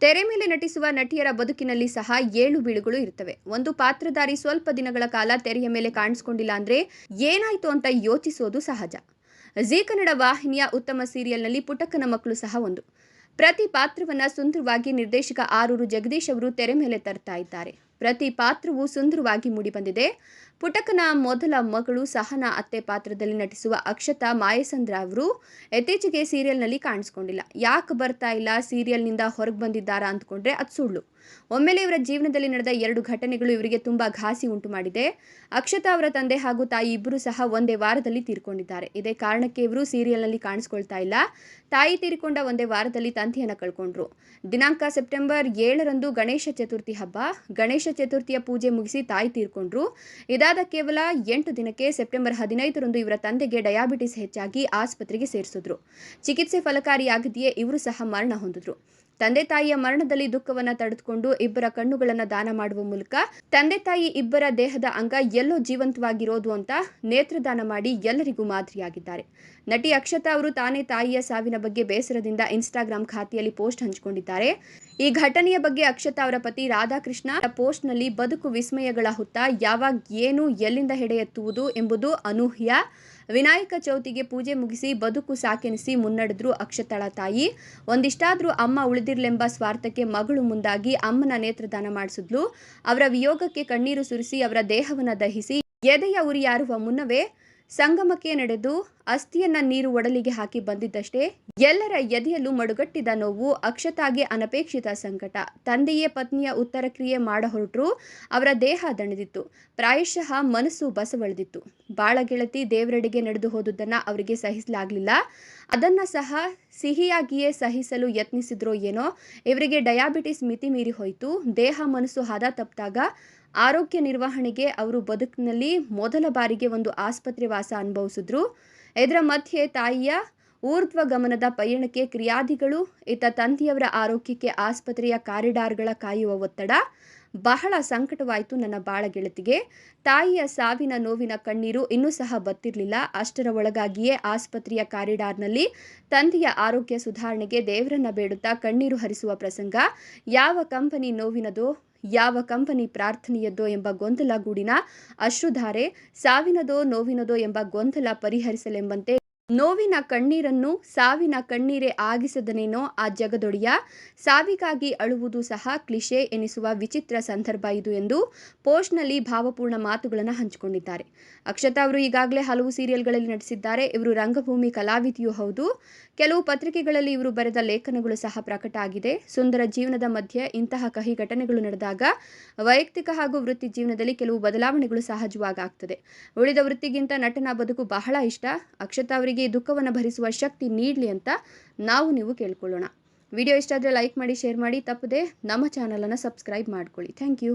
ತೆರೆ ಮೇಲೆ ನಟಿಸುವ ನಟಿಯರ ಬದುಕಿನಲ್ಲಿ ಸಹ ಏಳು ಬೀಳುಗಳು ಇರ್ತವೆ ಒಂದು ಪಾತ್ರಧಾರಿ ಸ್ವಲ್ಪ ದಿನಗಳ ಕಾಲ ತೆರೆಯ ಮೇಲೆ ಕಾಣಿಸ್ಕೊಂಡಿಲ್ಲ ಅಂದ್ರೆ ಏನಾಯ್ತು ಅಂತ ಯೋಚಿಸೋದು ಸಹಜ. ಜೀ ಕನ್ನಡ ವಾಹಿನಿಯ ಉತ್ತಮ ಸೀರಿಯಲ್ನಲ್ಲಿ ಪುಟಕ್ಕನ ಮಕ್ಕಳು ಸಹ ಒಂದು. ಪ್ರತಿ ಪಾತ್ರವನ್ನ ಸುಂದರವಾಗಿ ನಿರ್ದೇಶಕ ಆರೂರು ಜಗದೀಶ್ ಅವರು ತೆರೆ ಮೇಲೆ ತರ್ತಾ ಇದ್ದಾರೆ. ಪ್ರತಿ ಪಾತ್ರವೂ ಸುಂದರವಾಗಿ ಮೂಡಿಬಂದಿದೆ. ಪುಟಕನ ಮೊದಲ ಮಗಳು ಸಹನಾ ಅತ್ತೆ ಪಾತ್ರದಲ್ಲಿ ನಟಿಸುವ ಅಕ್ಷತಾ ಮಾಯಸಂದ್ರ ಅವರು ಇತ್ತೀಚೆಗೆ ಸೀರಿಯಲ್ನಲ್ಲಿ ಕಾಣಿಸ್ಕೊಂಡಿಲ್ಲ. ಯಾಕೆ ಬರ್ತಾ ಇಲ್ಲ, ಸೀರಿಯಲ್ನಿಂದ ಹೊರಗೆ ಬಂದಿದ್ದಾರಾ ಅಂದ್ಕೊಂಡ್ರೆ ಅದು ಸುಳ್ಳು. ಒಮ್ಮೆಲೆ ಇವರ ಜೀವನದಲ್ಲಿ ನಡೆದ ಎರಡು ಘಟನೆಗಳು ಇವರಿಗೆ ತುಂಬಾ ಘಾಸಿ ಉಂಟು ಮಾಡಿದೆ. ಅಕ್ಷತಾ ಅವರ ತಂದೆ ಹಾಗೂ ತಾಯಿ ಇಬ್ಬರು ಸಹ ಒಂದೇ ವಾರದಲ್ಲಿ ತೀರ್ಕೊಂಡಿದ್ದಾರೆ. ಇದೇ ಕಾರಣಕ್ಕೆ ಇವರು ಸೀರಿಯಲ್ನಲ್ಲಿ ಕಾಣಿಸ್ಕೊಳ್ತಾ ಇಲ್ಲ. ತಾಯಿ ತೀರಿಕೊಂಡ ಒಂದೇ ವಾರದಲ್ಲಿ ತಂದೆಯನ್ನು ಕಳ್ಕೊಂಡ್ರು. ದಿನಾಂಕ ಸೆಪ್ಟೆಂಬರ್ ಏಳರಂದು ಗಣೇಶ ಚತುರ್ಥಿ ಹಬ್ಬ. ಗಣೇಶ ಚತುರ್ಥಿಯ ಪೂಜೆ ಮುಗಿಸಿ ತಾಯಿ ತೀರ್ಕೊಂಡ್ರು. ಇದಾದ ಕೇವಲ ಎಂಟು ದಿನಕ್ಕೆ ಸೆಪ್ಟೆಂಬರ್ ಹದಿನೈದರಂದು ಇವರ ತಂದೆಗೆ ಡಯಾಬಿಟಿಸ್ ಹೆಚ್ಚಾಗಿ ಆಸ್ಪತ್ರೆಗೆ ಸೇರಿಸಿದ್ರು. ಚಿಕಿತ್ಸೆ ಫಲಕಾರಿಯಾಗದೆಯೇ ಇವರು ಸಹ ಮರಣ ಹೊಂದಿದ್ರು. ತಂದೆ ತಾಯಿಯ ಮರಣದಲ್ಲಿ ದುಃಖವನ್ನ ತಡೆದುಕೊಂಡು ಇಬ್ಬರ ಕಣ್ಣುಗಳನ್ನು ದಾನ ಮಾಡುವ ಮೂಲಕ ತಂದೆ ತಾಯಿ ಇಬ್ಬರ ದೇಹದ ಅಂಗ ಎಲ್ಲೋ ಜೀವಂತವಾಗಿರೋದು ಅಂತ ನೇತ್ರದಾನ ಮಾಡಿ ಎಲ್ಲರಿಗೂ ಮಾದರಿಯಾಗಿದ್ದಾರೆ. ನಟಿ ಅಕ್ಷತಾ ಅವರು ತಾನೇ ತಾಯಿಯ ಸಾವಿನ ಬಗ್ಗೆ ಬೇಸರದಿಂದ ಇನ್ಸ್ಟಾಗ್ರಾಮ್ ಖಾತೆಯಲ್ಲಿ ಪೋಸ್ಟ್ ಹಂಚಿಕೊಂಡಿದ್ದಾರೆ. ಈ ಘಟನೆಯ ಬಗ್ಗೆ ಅಕ್ಷತಾ ಅವರ ಪತಿ ರಾಧಾಕೃಷ್ಣ ಪೋಸ್ಟ್ನಲ್ಲಿ ಬದುಕು ವಿಸ್ಮಯಗಳ ಹುತ್ತ ಯಾವಾಗ ಏನು ಎಲ್ಲಿಂದ ಹೆಡೆ ಎತ್ತುವುದು ಎಂಬುದು ಅನೂಹ್ಯ. ವಿನಾಯಕ ಚೌತಿಗೆ ಪೂಜೆ ಮುಗಿಸಿ ಬದುಕು ಸಾಕೆನಿಸಿ ಮುನ್ನಡೆದ್ರು ಅಕ್ಷತಳ ತಾಯಿ. ಒಂದಿಷ್ಟಾದ್ರೂ ಅಮ್ಮ ಉಳಿದಿರ್ಲೆಂಬ ಸ್ವಾರ್ಥಕ್ಕೆ ಮಗಳು ಮುಂದಾಗಿ ಅಮ್ಮನ ನೇತ್ರದಾನ ಮಾಡಿಸಿದ್ಲು. ಅವರ ವಿಯೋಗಕ್ಕೆ ಕಣ್ಣೀರು ಸುರಿಸಿ ಅವರ ದೇಹವನ್ನು ದಹಿಸಿ ಎದೆಯ ಉರಿಯಾರುವ ಮುನ್ನವೇ ಸಂಗಮಕ್ಕೆ ನಡೆದು ಅಸ್ಥಿಯನ್ನ ನೀರು ಒಡಲಿಗೆ ಹಾಕಿ ಬಂದಿದ್ದಷ್ಟೇ ಎಲ್ಲರ ಎದೆಯಲ್ಲೂ ಮಡುಗಟ್ಟಿದ ನೋವು ಅಕ್ಷತಾಗೆ ಅನಪೇಕ್ಷಿತ ಸಂಕಟ. ತಂದೆಯೇ ಪತ್ನಿಯ ಉತ್ತರ ಕ್ರಿಯೆ ಮಾಡ ಹೊರಟರು ಅವರ ದೇಹ ದಣಿದಿತ್ತು. ಪ್ರಾಯಶಃ ಮನಸ್ಸು ಬಸವಳೆದಿತ್ತು. ಬಾಳ ಗೆಳತಿ ದೇವರೆಡೆಗೆ ನಡೆದು ಹೋದುದನ್ನ ಅವರಿಗೆ ಸಹಿಸಲಾಗಲಿಲ್ಲ. ಅದನ್ನ ಸಹ ಸಿಹಿಯಾಗಿಯೇ ಸಹಿಸಲು ಯತ್ನಿಸಿದ್ರೋ ಏನೋ, ಇವರಿಗೆ ಡಯಾಬಿಟಿಸ್ ಮಿತಿ ಮೀರಿ ಹೋಯಿತು. ದೇಹ ಮನಸ್ಸು ಹದ ತಪ್ಪಿದಾಗ ಆರೋಗ್ಯ ನಿರ್ವಹಣೆಗೆ ಅವರು ಬದುಕಿನಲ್ಲಿ ಮೊದಲ ಬಾರಿಗೆ ಒಂದು ಆಸ್ಪತ್ರೆ ವಾಸ ಅನುಭವಿಸಿದ್ರು. ಇದರ ಮಧ್ಯೆ ತಾಯಿಯ ಊರ್ಧ್ವ ಗಮನದ ಪಯಣಕ್ಕೆ ಕ್ರಿಯಾದಿಗಳು ಇತ ತಂದೆಯವರ ಆರೋಗ್ಯಕ್ಕೆ ಆಸ್ಪತ್ರೆಯ ಕಾರಿಡಾರ್ಗಳ ಕಾಯುವ ಒತ್ತಡ ಬಹಳ ಸಂಕಟವಾಯಿತು ನನ್ನ ಬಾಳ ಗೆಳತಿಗೆ. ತಾಯಿಯ ಸಾವಿನ ನೋವಿನ ಕಣ್ಣೀರು ಇನ್ನೂ ಸಹ ಬತ್ತಿರಲಿಲ್ಲ. ಅಷ್ಟರ ಒಳಗಾಗಿಯೇ ಆಸ್ಪತ್ರೆಯ ಕಾರಿಡಾರ್ನಲ್ಲಿ ತಂದೆಯ ಆರೋಗ್ಯ ಸುಧಾರಣೆಗೆ ದೇವರನ್ನ ಬೇಡುತ್ತಾ ಕಣ್ಣೀರು ಹರಿಸುವ ಪ್ರಸಂಗ, ಯಾವ ಕಂಪನಿ ನೋವಿನದೋ ಯಾವ ಕಂಪನಿ ಪ್ರಾರ್ಥನೆಯದ್ದೋ ಎಂಬ ಗೊಂದಲ ಗೂಡಿನ ಅಶ್ರುಧಾರೆ ಸಾವಿನದೋ ನೋವಿನದೋ ಎಂಬ ಗೊಂದಲ ಪರಿಹರಿಸಲೆಂಬಂತೆ ನೋವಿನ ಕಣ್ಣೀರನ್ನು ಸಾವಿನ ಕಣ್ಣೀರೇ ಆಗಿಸದನೇನೋ ಆ ಜಗದೊಡೆಯ. ಸಾವಿಗಾಗಿ ಅಳುವುದು ಸಹ ಕ್ಲಿಶೆ ಎನಿಸುವ ವಿಚಿತ್ರ ಸಂದರ್ಭ ಇದು ಎಂದು ಪೋಸ್ಟ್ನಲ್ಲಿ ಭಾವಪೂರ್ಣ ಮಾತುಗಳನ್ನು ಹಂಚಿಕೊಂಡಿದ್ದಾರೆ. ಅಕ್ಷತಾ ಅವರು ಈಗಾಗಲೇ ಹಲವು ಸೀರಿಯಲ್ಗಳಲ್ಲಿ ನಟಿಸಿದ್ದಾರೆ. ಇವರು ರಂಗಭೂಮಿ ಕಲಾವಿದೆಯೂ ಹೌದು. ಕೆಲವು ಪತ್ರಿಕೆಗಳಲ್ಲಿ ಇವರು ಬರೆದ ಲೇಖನಗಳು ಸಹ ಪ್ರಕಟ ಆಗಿದೆ. ಸುಂದರ ಜೀವನದ ಮಧ್ಯೆ ಇಂತಹ ಕಹಿ ಘಟನೆಗಳು ನಡೆದಾಗ ವೈಯಕ್ತಿಕ ಹಾಗೂ ವೃತ್ತಿ ಜೀವನದಲ್ಲಿ ಕೆಲವು ಬದಲಾವಣೆಗಳು ಸಹಜವಾಗ್ತದೆ ಉಳಿದ ವೃತ್ತಿಗಿಂತ ನಟನ ಬದುಕು ಬಹಳ ಇಷ್ಟ. ಅಕ್ಷತಾ ಈ ದುಃಖವನ್ನು ಭರಿಸುವ ಶಕ್ತಿ ನೀಡಲಿ ಅಂತ ನಾವು ನೀವು ಕೇಳ್ಕೊಳ್ಳೋಣ. ವಿಡಿಯೋ ಇಷ್ಟ ಆದರೆ ಲೈಕ್ ಮಾಡಿ ಶೇರ್ ಮಾಡಿ, ತಪ್ಪದೆ ನಮ್ಮ ಚಾನಲನ್ನು ಸಬ್ಸ್ಕ್ರೈಬ್ ಮಾಡ್ಕೊಳ್ಳಿ. Thank you